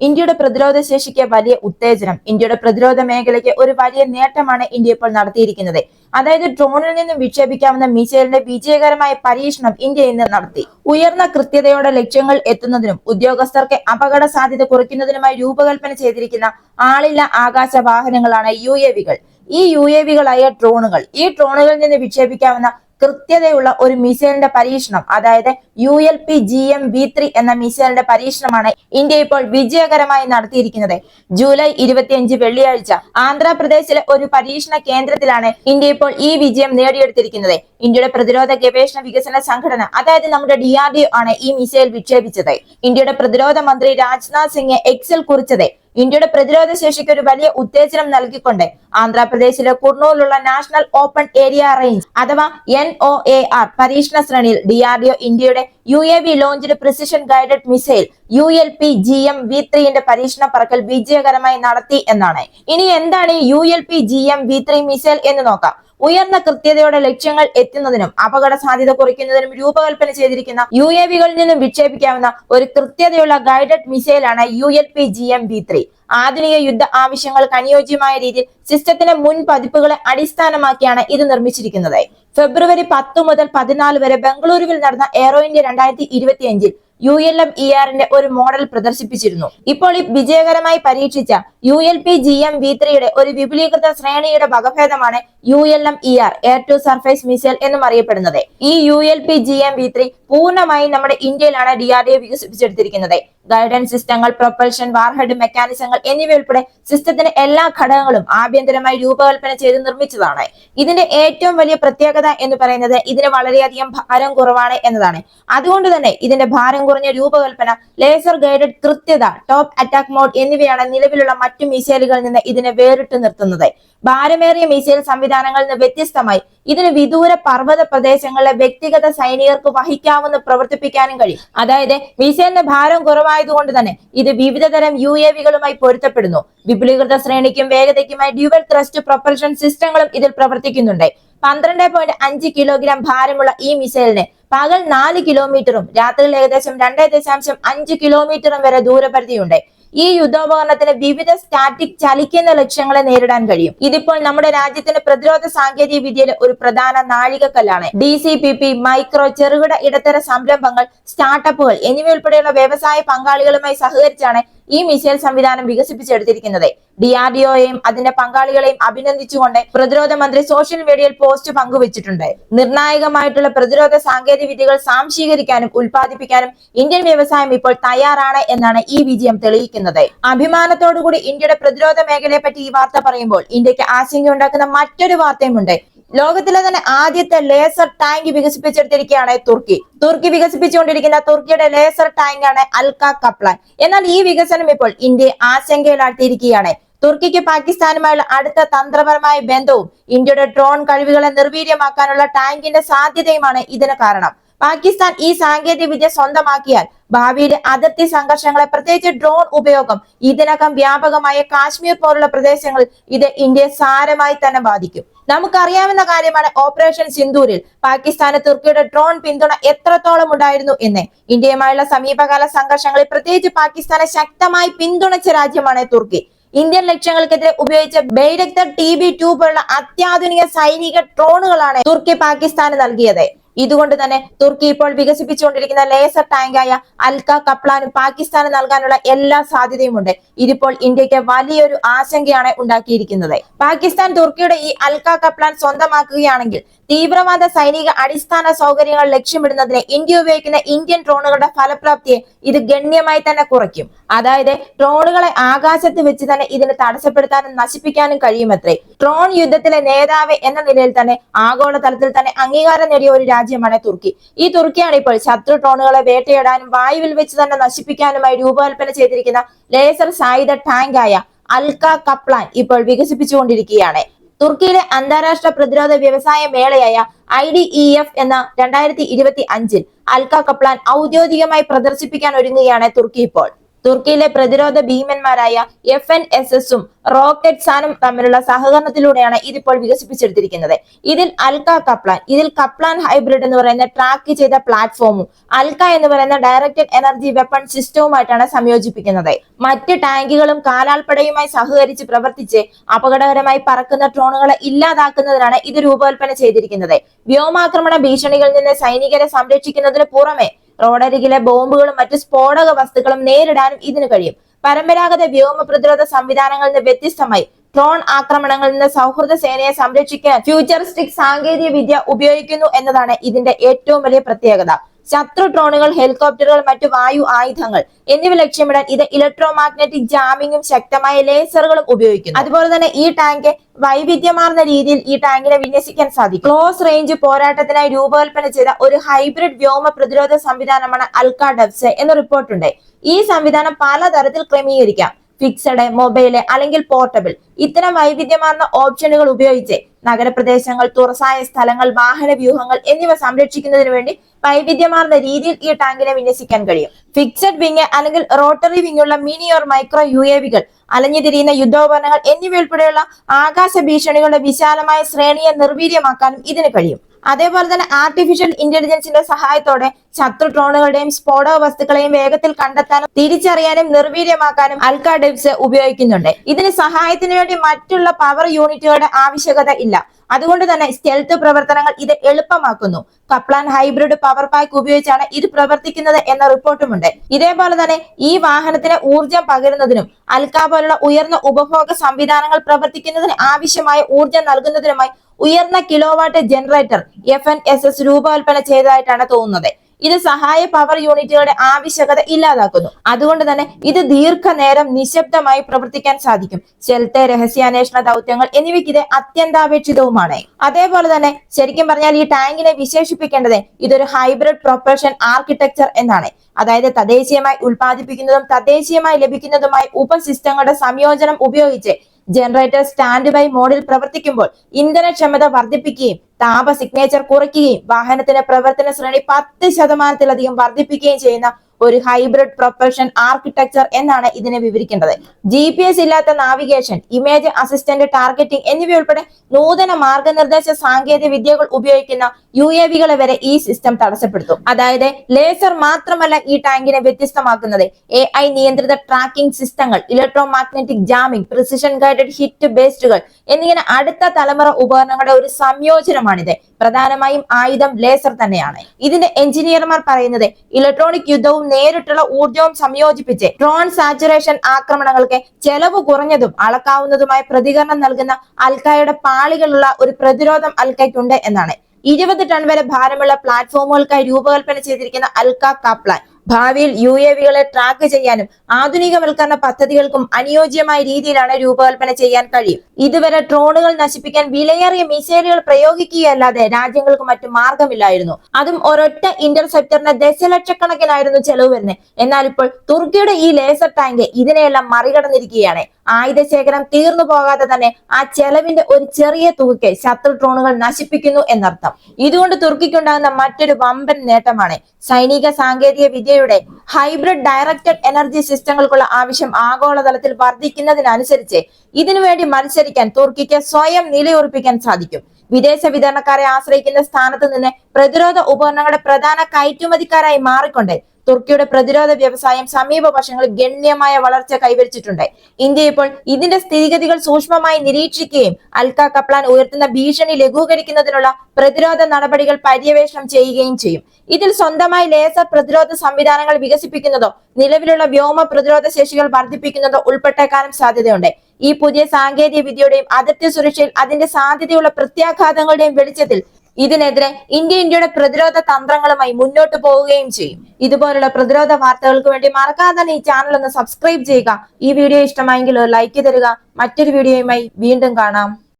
ഇന്ത്യയുടെ പ്രതിരോധ ശേഷിക്ക് വലിയ ഉത്തേജനം. ഇന്ത്യയുടെ പ്രതിരോധ മേഖലയ്ക്ക് ഒരു വലിയ നേട്ടമാണ് ഇന്ത്യ ഇപ്പോൾ നടത്തിയിരിക്കുന്നത്. അതായത് ഡ്രോണിൽ നിന്നും വിക്ഷേപിക്കാവുന്ന മിസൈലിന്റെ വിജയകരമായ പരീക്ഷണം ഇന്ത്യ ഇന്ന് നടത്തി. ഉയർന്ന കൃത്യതയോടെ ലക്ഷ്യങ്ങൾ എത്തുന്നതിനും ഉദ്യോഗസ്ഥർക്ക് അപകട സാധ്യത കുറയ്ക്കുന്നതിനുമായി രൂപകൽപ്പന ചെയ്തിരിക്കുന്ന ആളില്ല ആകാശ വാഹനങ്ങളാണ് യു എ വികൾ. ഈ യു എ വികളായ ഡ്രോണുകൾ ഈ ഡ്രോണുകളിൽ നിന്ന് വിക്ഷേപിക്കാവുന്ന കൃത്യതയുള്ള ഒരു മിസൈലിന്റെ പരീക്ഷണം അതായത് U L P G M V three എന്ന മിസൈലിന്റെ പരീക്ഷണമാണ് ഇന്ത്യ ഇപ്പോൾ വിജയകരമായി നടത്തിയിരിക്കുന്നത്. ജൂലൈ ഇരുപത്തിയഞ്ച് വെള്ളിയാഴ്ച ആന്ധ്രാപ്രദേശിലെ ഒരു പരീക്ഷണ കേന്ദ്രത്തിലാണ് ഇന്ത്യ ഇപ്പോൾ ഈ വിജയം നേടിയെടുത്തിരിക്കുന്നത്. ഇന്ത്യയുടെ പ്രതിരോധ ഗവേഷണ വികസന സംഘടന അതായത് നമ്മുടെ ഡി ആർ ഡി ആണ് ഈ മിസൈൽ വിക്ഷേപിച്ചത്. ഇന്ത്യയുടെ പ്രതിരോധ മന്ത്രി രാജ്നാഥ് സിംഗ് എക്സിൽ കുറിച്ചത്. ഇന്ത്യയുടെ പ്രതിരോധ ശേഷിക്ക് ഒരു വലിയ ഉത്തേജനം നൽകിക്കൊണ്ട് ആന്ധ്രാപ്രദേശിലെ കുർണൂലുള്ള നാഷണൽ ഓപ്പൺ ഏരിയ റേഞ്ച് അഥവാ എൻ ഒ എ ആർ പരീക്ഷണ ശ്രേണിയിൽ ഡിആർഡിഒ ഇന്ത്യയുടെ U A V launched precision guided missile U L P G M V ത്രീന്റെ പരീക്ഷണ പറക്കൽ വിജയകരമായി നടത്തി എന്നാണ്. ഇനി എന്താണ് U L P G M V three missile എന്ന് നോക്കാം. ഉയർന്ന കൃത്യതയോടെ ലക്ഷ്യങ്ങൾ എത്തുന്നതിനും അപകട സാധ്യത കുറയ്ക്കുന്നതിനും രൂപകൽപ്പന ചെയ്തിരിക്കുന്ന യു എ വികളിൽ നിന്നും വിക്ഷേപിക്കാവുന്ന ഒരു കൃത്യതയുള്ള guided മിസൈലാണ് U L P G M B three. ആധുനിക യുദ്ധ ആവശ്യങ്ങൾക്ക് അനുയോജ്യമായ രീതിയിൽ സിസ്റ്റത്തിന്റെ മുൻ പതിപ്പുകളെ അടിസ്ഥാനമാക്കിയാണ് ഇത് നിർമ്മിച്ചിരിക്കുന്നത്. ഫെബ്രുവരി പത്ത് മുതൽ പതിനാല് വരെ ബംഗളൂരുവിൽ നടന്ന എയറോ ഇന്ത്യ രണ്ടായിരത്തി ഇരുപത്തിയഞ്ചിൽ യു എൽ എം ഇ ആറിന്റെ ഒരു മോഡൽ പ്രദർശിപ്പിച്ചിരുന്നു. ഇപ്പോൾ ഈ വിജയകരമായി പരീക്ഷിച്ച U L P G M V ത്രീയുടെ ഒരു വിപുലീകൃത ശ്രേണിയുടെ വകഭേദമാണ് U L M E R air to surface missile എന്നും അറിയപ്പെടുന്നത്. ഈ U L P G M V three പൂർണമായും നമ്മുടെ ഇന്ത്യയിലാണ് ഡി ആർ ഡി എ വികസിപ്പിച്ചെടുത്തിരിക്കുന്നത്. ഗൈഡൻസ് സിസ്റ്റങ്ങൾ പ്രൊപ്പൽഷൻ വാർഹെഡ് മെക്കാനിസങ്ങൾ എന്നിവ ഉൾപ്പെടെ സിസ്റ്റത്തിന്റെ എല്ലാ ഘടകങ്ങളും ആഭ്യന്തരമായി രൂപകൽപ്പന ചെയ്ത് നിർമ്മിച്ചതാണ്. ഇതിന്റെ ഏറ്റവും വലിയ പ്രത്യേകത എന്ന് പറയുന്നത് ഇതിന് വളരെയധികം ഭാരം കുറവാണ് എന്നതാണ്. അതുകൊണ്ട് തന്നെ ഇതിന്റെ ഭാരം കുറഞ്ഞ രൂപകൽപ്പന ലേസർ ഗൈഡഡ് കൃത്യത ടോപ്പ് അറ്റാക്ക് മോഡ് എന്നിവയാണ് നിലവിലുള്ള മറ്റു മിസൈലുകളിൽ നിന്ന് ഇതിനെ വേറിട്ട് നിർത്തുന്നത്. ഭാരമേറിയ മിസൈൽ സംവിധാനങ്ങളിൽ നിന്ന് വ്യത്യസ്തമായി. ഇതിന് വിദൂര പർവത പ്രദേശങ്ങളിലെ വ്യക്തിഗത സൈനികർക്ക് വഹിക്കാവുന്ന പ്രവർത്തിപ്പിക്കാനും കഴിയും. അതായത് മിസൈലിന്റെ ഭാരം കുറവായതുകൊണ്ട് തന്നെ ഇത് വിവിധ തരം യു എ വികളുമായി പൊരുത്തപ്പെടുന്നു. വിപുലീകൃത ശ്രേണിക്കും വേഗതയ്ക്കുമായി ഡ്യുവൽ ത്രസ്റ്റ് പ്രൊപ്പൽഷൻ സിസ്റ്റങ്ങളും ഇതിൽ പ്രവർത്തിക്കുന്നുണ്ട്. പന്ത്രണ്ട് പോയിന്റ് അഞ്ച് കിലോഗ്രാം ഭാരമുള്ള ഈ മിസൈലിന് പകൽ നാല് കിലോമീറ്ററും രാത്രിയിൽ ഏകദേശം രണ്ട് ദശാംശം അഞ്ച് കിലോമീറ്ററും വരെ ദൂരപരിധിയുണ്ട്. ഈ യുദ്ധോപകരണത്തിന് വിവിധ സ്റ്റാറ്റിക് ചലിക്കുന്ന ലക്ഷ്യങ്ങളെ നേരിടാൻ കഴിയും. ഇതിപ്പോൾ നമ്മുടെ രാജ്യത്തിന്റെ പ്രതിരോധ സാങ്കേതിക വിദ്യയിലെ ഒരു പ്രധാന നാഴികക്കല്ലാണ്. D C P P micro ചെറുകിട ഇടത്തര സംരംഭങ്ങൾ സ്റ്റാർട്ടപ്പുകൾ എന്നിവ ഉൾപ്പെടെയുള്ള വ്യവസായ പങ്കാളികളുമായി സഹകരിച്ചാണ് ഈ മിസൈൽ സംവിധാനം വികസിപ്പിച്ചെടുത്തിരിക്കുന്നത്. ഡി ആർ ഡി അതിന്റെ പങ്കാളികളെയും അഭിനന്ദിച്ചുകൊണ്ട് പ്രതിരോധ മന്ത്രി സോഷ്യൽ മീഡിയയിൽ പോസ്റ്റ് പങ്കുവച്ചിട്ടുണ്ട്. നിർണായകമായിട്ടുള്ള പ്രതിരോധ സാങ്കേതിക വിദ്യകൾ സാംശീകരിക്കാനും ഉൽപ്പാദിപ്പിക്കാനും ഇന്ത്യൻ വ്യവസായം ഇപ്പോൾ തയ്യാറാണ് എന്നാണ് ഈ വിജയം തെളിയിക്കുന്നത്. അഭിമാനത്തോടുകൂടി ഇന്ത്യയുടെ പ്രതിരോധ മേഖലയെ പറ്റി ഈ വാർത്ത പറയുമ്പോൾ ഇന്ത്യയ്ക്ക് ആശങ്കയുണ്ടാക്കുന്ന മറ്റൊരു വാർത്തയുമുണ്ട്. ലോകത്തിലെ തന്നെ ആദ്യത്തെ ലേസർ ടാങ്ക് വികസിപ്പിച്ചെടുത്തിരിക്കുകയാണ് തുർക്കി. തുർക്കി വികസിപ്പിച്ചുകൊണ്ടിരിക്കുന്ന തുർക്കിയുടെ ലേസർ ടാങ്ക് ആണ് അൽക്ക കപ്ലാൻ. എന്നാൽ ഈ വികസനം ഇപ്പോൾ ഇന്ത്യയെ ആശങ്കയിലാഴ്ത്തിയിരിക്കുകയാണ്. തുർക്കിക്ക് പാകിസ്ഥാനുമായുള്ള അടുത്ത തന്ത്രപരമായ ബന്ധവും ഇന്ത്യയുടെ ഡ്രോൺ കഴിവുകളെ നിർവീര്യമാക്കാനുള്ള ടാങ്കിന്റെ സാധ്യതയുമാണ് ഇതിന് കാരണം. പാകിസ്ഥാൻ ഈ സാങ്കേതിക വിദ്യ സ്വന്തമാക്കിയാൽ ഭാവിയിലെ അതിർത്തി സംഘർഷങ്ങളെ പ്രത്യേകിച്ച് ഡ്രോൺ ഉപയോഗം ഇതിനകം വ്യാപകമായ കാശ്മീർ പോലുള്ള പ്രദേശങ്ങളിൽ ഇത് ഇന്ത്യയെ സാരമായി തന്നെ ബാധിക്കും. നമുക്കറിയാവുന്ന കാര്യമാണ് ഓപ്പറേഷൻ സിന്ദൂരിൽ പാകിസ്ഥാന് തുർക്കിയുടെ ഡ്രോൺ പിന്തുണ എത്രത്തോളം ഉണ്ടായിരുന്നു എന്ന്. ഇന്ത്യയുമായുള്ള സമീപകാല സംഘർഷങ്ങളിൽ പ്രത്യേകിച്ച് പാകിസ്ഥാനെ ശക്തമായി പിന്തുണച്ച രാജ്യമാണ് തുർക്കി. ഇന്ത്യൻ ലക്ഷ്യങ്ങൾക്കെതിരെ ഉപയോഗിച്ച ബൈരക്തർ ടി ബി ടു പോലുള്ള അത്യാധുനിക സൈനിക ഡ്രോണുകളാണ് തുർക്കി പാകിസ്ഥാന് നൽകിയത്. ഇതുകൊണ്ട് തന്നെ തുർക്കി ഇപ്പോൾ വികസിപ്പിച്ചുകൊണ്ടിരിക്കുന്ന ലേസർ ടാങ്കായ അൽക്ക കപ്ലാനും പാകിസ്ഥാന് നൽകാനുള്ള എല്ലാ സാധ്യതയുമുണ്ട്. ഇതിപ്പോൾ ഇന്ത്യയ്ക്ക് വലിയൊരു ആശങ്കയാണ് ഉണ്ടാക്കിയിരിക്കുന്നത്. പാകിസ്ഥാൻ തുർക്കിയുടെ ഈ അൽക്ക കപ്ലാൻ സ്വന്തമാക്കുകയാണെങ്കിൽ തീവ്രവാദ സൈനിക അടിസ്ഥാന സൗകര്യങ്ങൾ ലക്ഷ്യമിടുന്നതിന് ഇന്ത്യ ഉപയോഗിക്കുന്ന ഇന്ത്യൻ ഡ്രോണുകളുടെ ഫലപ്രാപ്തിയെ ഇത് ഗണ്യമായി തന്നെ കുറയ്ക്കും. അതായത് ഡ്രോണുകളെ ആകാശത്ത് വെച്ച് തന്നെ ഇതിനെ തടസ്സപ്പെടുത്താനും നശിപ്പിക്കാനും കഴിയുമത്രേ. ഡ്രോൺ യുദ്ധത്തിലെ നേതാവ് എന്ന നിലയിൽ തന്നെ ആഗോളതലത്തിൽ തന്നെ അംഗീകാരം നേടിയ ഒരു രാജ്യമാണ് തുർക്കി. ഈ തുർക്കിയാണ് ഇപ്പോൾ ശത്രു ഡ്രോണുകളെ വേട്ടയിടാനും വായുവിൽ വെച്ച് തന്നെ നശിപ്പിക്കാനുമായി രൂപകൽപ്പന ചെയ്തിരിക്കുന്ന ലേസർ സായുധ ആയ അൽക്ക കപ്ലാൻ ഇപ്പോൾ വികസിപ്പിച്ചുകൊണ്ടിരിക്കുകയാണ്. തുർക്കിയിലെ അന്താരാഷ്ട്ര പ്രതിരോധ വ്യവസായ മേളയായ ഐ ഡി ഇ എഫ് എന്ന രണ്ടായിരത്തി ഇരുപത്തി അഞ്ചിൽ അൽക്ക കപ്ലാൻ ഔദ്യോഗികമായി പ്രദർശിപ്പിക്കാൻ ഒരുങ്ങുകയാണ് തുർക്കി ഇപ്പോൾ. തുർക്കിയിലെ പ്രതിരോധ ഭീമന്മാരായ എഫ് എൻ എസ് എസും റോക്കറ്റ് സാനും തമ്മിലുള്ള സഹകരണത്തിലൂടെയാണ് ഇതിപ്പോൾ വികസിപ്പിച്ചെടുത്തിരിക്കുന്നത്. ഇതിൽ അൽക്ക കപ്ലാൻ ഇതിൽ കപ്ലാൻ ഹൈബ്രിഡ് എന്ന് പറയുന്ന ട്രാക്ക് ചെയ്ത പ്ലാറ്റ്ഫോമും അൽക്ക എന്ന് പറയുന്ന ഡയറക്റ്റഡ് എനർജി വെപ്പൺ സിസ്റ്റവുമായിട്ടാണ് സംയോജിപ്പിക്കുന്നത്. മറ്റ് ടാങ്കുകളും കാലാൾപ്പടയുമായി സഹകരിച്ച് പ്രവർത്തിച്ച് അപകടകരമായി പറക്കുന്ന ഡ്രോണുകളെ ഇല്ലാതാക്കുന്നതിനാണ് ഇത് രൂപകൽപ്പന ചെയ്തിരിക്കുന്നത്. വ്യോമാക്രമണ ഭീഷണികളിൽ നിന്ന് സൈനികരെ സംരക്ഷിക്കുന്നതിന് പുറമെ റോഡരികിലെ ബോംബുകളും മറ്റു സ്ഫോടക വസ്തുക്കളും നേരിടാനും ഇതിന് കഴിയും. പരമ്പരാഗത വ്യോമ പ്രതിരോധ സംവിധാനങ്ങളിൽ നിന്ന് വ്യത്യസ്തമായി ഡ്രോൺ ആക്രമണങ്ങളിൽ നിന്ന് സൗഹൃദ സേനയെ സംരക്ഷിക്കാൻ ഫ്യൂച്ചറിസ്റ്റിക് സാങ്കേതിക വിദ്യ ഉപയോഗിക്കുന്നു എന്നതാണ് ഇതിന്റെ ഏറ്റവും വലിയ പ്രത്യേകത. ശത്രു ഡ്രോണുകൾ ഹെലികോപ്റ്ററുകൾ മറ്റു വായു ആയുധങ്ങൾ എന്നിവ ലക്ഷ്യമിടാൻ ഇത് ഇലക്ട്രോ മാഗ്നറ്റിക് ജാമിങ്ങും ശക്തമായ ലേസറുകളും ഉപയോഗിക്കുന്നു. അതുപോലെ തന്നെ ഈ ടാങ്ക് വൈവിധ്യമാർന്ന രീതിയിൽ ഈ ടാങ്കിനെ വിന്യസിക്കാൻ സാധിക്കും. ക്ലോസ് റേഞ്ച് പോരാട്ടത്തിനായി രൂപകൽപ്പന ചെയ്ത ഒരു ഹൈബ്രിഡ് വ്യോമ പ്രതിരോധ സംവിധാനമാണ് അൽക്കാ ഡബ്സെ എന്ന റിപ്പോർട്ടുണ്ട്. ഈ സംവിധാനം പലതരത്തിൽ ക്രമീകരിക്കാം. ഫിക്സഡ് മൊബൈൽ അല്ലെങ്കിൽ പോർട്ടബിൾ ഇത്തരം വൈവിധ്യമാർന്ന ഓപ്ഷനുകൾ ഉപയോഗിച്ച് നഗരപ്രദേശങ്ങൾ തുറസായ സ്ഥലങ്ങൾ വാഹന വ്യൂഹങ്ങൾ എന്നിവ സംരക്ഷിക്കുന്നതിന് വേണ്ടി വൈവിധ്യമാർന്ന രീതിയിൽ ഈ ടാങ്കിനെ വിന്യസിക്കാൻ കഴിയും. ഫിക്സഡ് വിങ് അല്ലെങ്കിൽ rotary വിങ്ങുള്ള mini or micro U A വികൾ അലഞ്ഞുതിരിയുന്ന യുദ്ധോപകരണങ്ങൾ എന്നിവയുൾപ്പെടെയുള്ള ആകാശ ഭീഷണികളുടെ വിശാലമായ ശ്രേണിയെ നിർവീര്യമാക്കാനും ഇതിന് കഴിയും. അതേപോലെ തന്നെ ആർട്ടിഫിഷ്യൽ ഇന്റലിജൻസിന്റെ സഹായത്തോടെ ശത്രു ഡ്രോണുകളുടെയും സ്ഫോടക വസ്തുക്കളെയും വേഗത്തിൽ കണ്ടെത്താനും തിരിച്ചറിയാനും നിർവീര്യമാക്കാനും അൽക്ക ഡെബ്സ് ഉപയോഗിക്കുന്നുണ്ട്. ഇതിന് സഹായത്തിന് വേണ്ടി മറ്റുള്ള പവർ യൂണിറ്റുകളുടെ ആവശ്യകത ഇല്ല. അതുകൊണ്ട് തന്നെ സ്റ്റെൽത്ത് പ്രവർത്തനങ്ങൾ ഇത് എളുപ്പമാക്കുന്നു. കപ്ലാൻ ഹൈബ്രിഡ് പവർ പാക്ക് ഉപയോഗിച്ചാണ് ഇത് പ്രവർത്തിക്കുന്നത് എന്ന റിപ്പോർട്ടുമുണ്ട്. ഇതേപോലെ തന്നെ ഈ വാഹനത്തിന് ഊർജം പകരുന്നതിനും അൽക്ക പോലുള്ള ഉയർന്ന ഉപഭോഗ സംവിധാനങ്ങൾ പ്രവർത്തിക്കുന്നതിന് ആവശ്യമായ ഊർജം നൽകുന്നതിനുമായി ഉയർന്ന kilowatt generator F N S S രൂപകൽപ്പന ചെയ്തതായിട്ടാണ് തോന്നുന്നത്. ഇത് സഹായ പവർ യൂണിറ്റുകളുടെ ആവശ്യകത ഇല്ലാതാക്കുന്നു. അതുകൊണ്ട് തന്നെ ഇത് ദീർഘനേരം നിശബ്ദമായി പ്രവർത്തിക്കാൻ സാധിക്കും. ചെലത്തെ രഹസ്യാന്വേഷണ ദൗത്യങ്ങൾ എന്നിവയ്ക്ക് ഇത് അത്യന്താപേക്ഷിതവുമാണ്. അതേപോലെ തന്നെ ശരിക്കും പറഞ്ഞാൽ ഈ ടാങ്കിനെ വിശേഷിപ്പിക്കേണ്ടത് ഇതൊരു ഹൈബ്രിഡ് പ്രൊപ്പൽഷൻ ആർക്കിടെക്ചർ എന്നാണ്. അതായത് തദ്ദേശീയമായി ഉൽപ്പാദിപ്പിക്കുന്നതും തദ്ദേശീയമായി ലഭിക്കുന്നതുമായ ഉപസിസ്റ്റങ്ങളുടെ സംയോജനം ഉപയോഗിച്ച് ജനറേറ്റർ സ്റ്റാൻഡ് ബൈ മോഡിൽ പ്രവർത്തിക്കുമ്പോൾ ഇന്ധനക്ഷമത വർദ്ധിപ്പിക്കുകയും താപ സിഗ്നേച്ചർ കുറയ്ക്കുകയും വാഹനത്തിന്റെ പ്രവർത്തന ശ്രേണി പത്ത് ശതമാനത്തിലധികം വർദ്ധിപ്പിക്കുകയും ചെയ്യുന്ന ഒരു ഹൈബ്രിഡ് പ്രൊപ്പൽഷൻ ആർക്കിടെക്ചർ എന്നാണ് ഇതിനെ വിവരിക്കേണ്ടത്. ജി പി എസ് ഇല്ലാത്ത നാവിഗേഷൻ ഇമേജ് അസിസ്റ്റന്റ് ടാർഗറ്റിംഗ് എന്നിവയുൾപ്പെടെ നൂതന മാർഗനിർദ്ദേശ സാങ്കേതിക വിദ്യകൾ ഉപയോഗിക്കുന്ന യു എ വികളെ വരെ ഈ സിസ്റ്റം തടസ്സപ്പെടുത്തും. അതായത് ലേസർ മാത്രമല്ല ഈ ടാങ്കിനെ വ്യത്യസ്തമാക്കുന്നത്. എ ഐ നിയന്ത്രിത ട്രാക്കിംഗ് സിസ്റ്റങ്ങൾ electromagnetic jamming precision guided hit ബേസ്ഡുകൾ എന്നിങ്ങനെ അടുത്ത തലമുറ ഉപകരണങ്ങളുടെ ഒരു സംയോജനമാണിത്. പ്രധാനമായും ആയുധം ലേസർ തന്നെയാണ്. ഇതിന്റെ എഞ്ചിനീയർമാർ പറയുന്നത് ഇലക്ട്രോണിക് യുദ്ധവും നേരിട്ടുള്ള ഊർജവും സംയോജിപ്പിച്ച് ഡ്രോൺ സാച്ചുറേഷൻ ആക്രമണങ്ങൾക്ക് ചെലവ് കുറഞ്ഞതും അളക്കാവുന്നതുമായ പ്രതികരണം നൽകുന്ന അൽക്കായുടെ പാളികളുള്ള ഒരു പ്രതിരോധം അൽക്കയ്ക്കുണ്ട് എന്നാണ്. ഇരുപത് ടൺ വരെ ഭാരമുള്ള പ്ലാറ്റ്ഫോമുകൾക്കായി രൂപകൽപ്പന ചെയ്തിരിക്കുന്ന അൽക്ക കാപ്ലാൻ ഭാവിയിൽ യു എ വികളെ ട്രാക്ക് ചെയ്യാനും ആധുനികവൽക്കരണ പദ്ധതികൾക്കും അനുയോജ്യമായ രീതിയിലാണ് രൂപകൽപ്പന ചെയ്യാൻ കഴിയും. ഇതുവരെ ഡ്രോണുകൾ നശിപ്പിക്കാൻ വിലയേറിയ മിസൈലുകൾ പ്രയോഗിക്കുകയല്ലാതെ രാജ്യങ്ങൾക്ക് മറ്റു മാർഗമില്ലായിരുന്നു അതും ഒരൊറ്റ ഇന്റർസെപ്റ്ററിന് ദശലക്ഷക്കണക്കിനായിരുന്നു ചെലവ് വരുന്നത്. എന്നാൽ ഇപ്പോൾ തുർക്കിയുടെ ഈ ലേസർ ടാങ്ക് ഇതിനെയെല്ലാം മറികടന്നിരിക്കുകയാണ്. ആയുധ ശേഖരം തീർന്നു പോകാതെ തന്നെ ആ ചെലവിന്റെ ഒരു ചെറിയ തുകയ്ക്ക് ശത്രു ഡ്രോണുകൾ നശിപ്പിക്കുന്നു എന്നർത്ഥം. ഇതുകൊണ്ട് തുർക്കിക്കുണ്ടാകുന്ന മറ്റൊരു വമ്പൻ നേട്ടമാണ്. സൈനിക സാങ്കേതിക വിദ്യയുടെ ഹൈബ്രിഡ് ഡയറക്റ്റഡ് എനർജി സിസ്റ്റങ്ങൾക്കുള്ള ആവശ്യം ആഗോളതലത്തിൽ വർദ്ധിക്കുന്നതിനനുസരിച്ച് ഇതിനുവേണ്ടി മത്സരിക്കാൻ തുർക്കിക്ക് സ്വയം നിലയുറപ്പിക്കാൻ സാധിക്കും. വിദേശ വിതരണക്കാരെ ആശ്രയിക്കുന്ന സ്ഥാനത്ത് നിന്ന് പ്രതിരോധ ഉപകരണങ്ങളുടെ പ്രധാന കയറ്റുമതിക്കാരായി മാറിക്കൊണ്ട് തുർക്കിയുടെ പ്രതിരോധ വ്യവസായം സമീപ വർഷങ്ങളിൽ ഗണ്യമായ വളർച്ച കൈവരിച്ചിട്ടുണ്ട്. ഇന്ത്യ ഇപ്പോൾ ഇതിന്റെ സ്ഥിതിഗതികൾ സൂക്ഷ്മമായി നിരീക്ഷിക്കുകയും അൽക്ക കപ്ലാൻ ഉയർത്തുന്ന ഭീഷണി ലഘൂകരിക്കുന്നതിനുള്ള പ്രതിരോധ നടപടികൾ പര്യവേഷണം ചെയ്യുകയും ചെയ്യും. ഇതിൽ സ്വന്തമായി ലേസർ പ്രതിരോധ സംവിധാനങ്ങൾ വികസിപ്പിക്കുന്നതോ നിലവിലുള്ള വ്യോമ പ്രതിരോധ ശേഷികൾ വർദ്ധിപ്പിക്കുന്നതോ ഉൾപ്പെട്ടേക്കാനും സാധ്യതയുണ്ട്. ഈ പുതിയ സാങ്കേതിക വിദ്യയുടെയും അതിർത്തി സുരക്ഷയിൽ അതിന്റെ സാധ്യതയുള്ള പ്രത്യാഘാതങ്ങളുടെയും വെളിച്ചത്തിൽ ഇതിനെതിരെ ഇന്ത്യ ഇന്ത്യയുടെ പ്രതിരോധ തന്ത്രങ്ങളുമായി മുന്നോട്ട് പോവുകയും ചെയ്യും. ഇതുപോലുള്ള പ്രതിരോധ വാർത്തകൾക്ക് വേണ്ടി മറക്കാതെ തന്നെ ഈ ചാനൽ ഒന്ന് സബ്സ്ക്രൈബ് ചെയ്യുക. ഈ വീഡിയോ ഇഷ്ടമായെങ്കിൽ ലൈക്ക് തരിക. മറ്റൊരു വീഡിയോയുമായി വീണ്ടും കാണാം.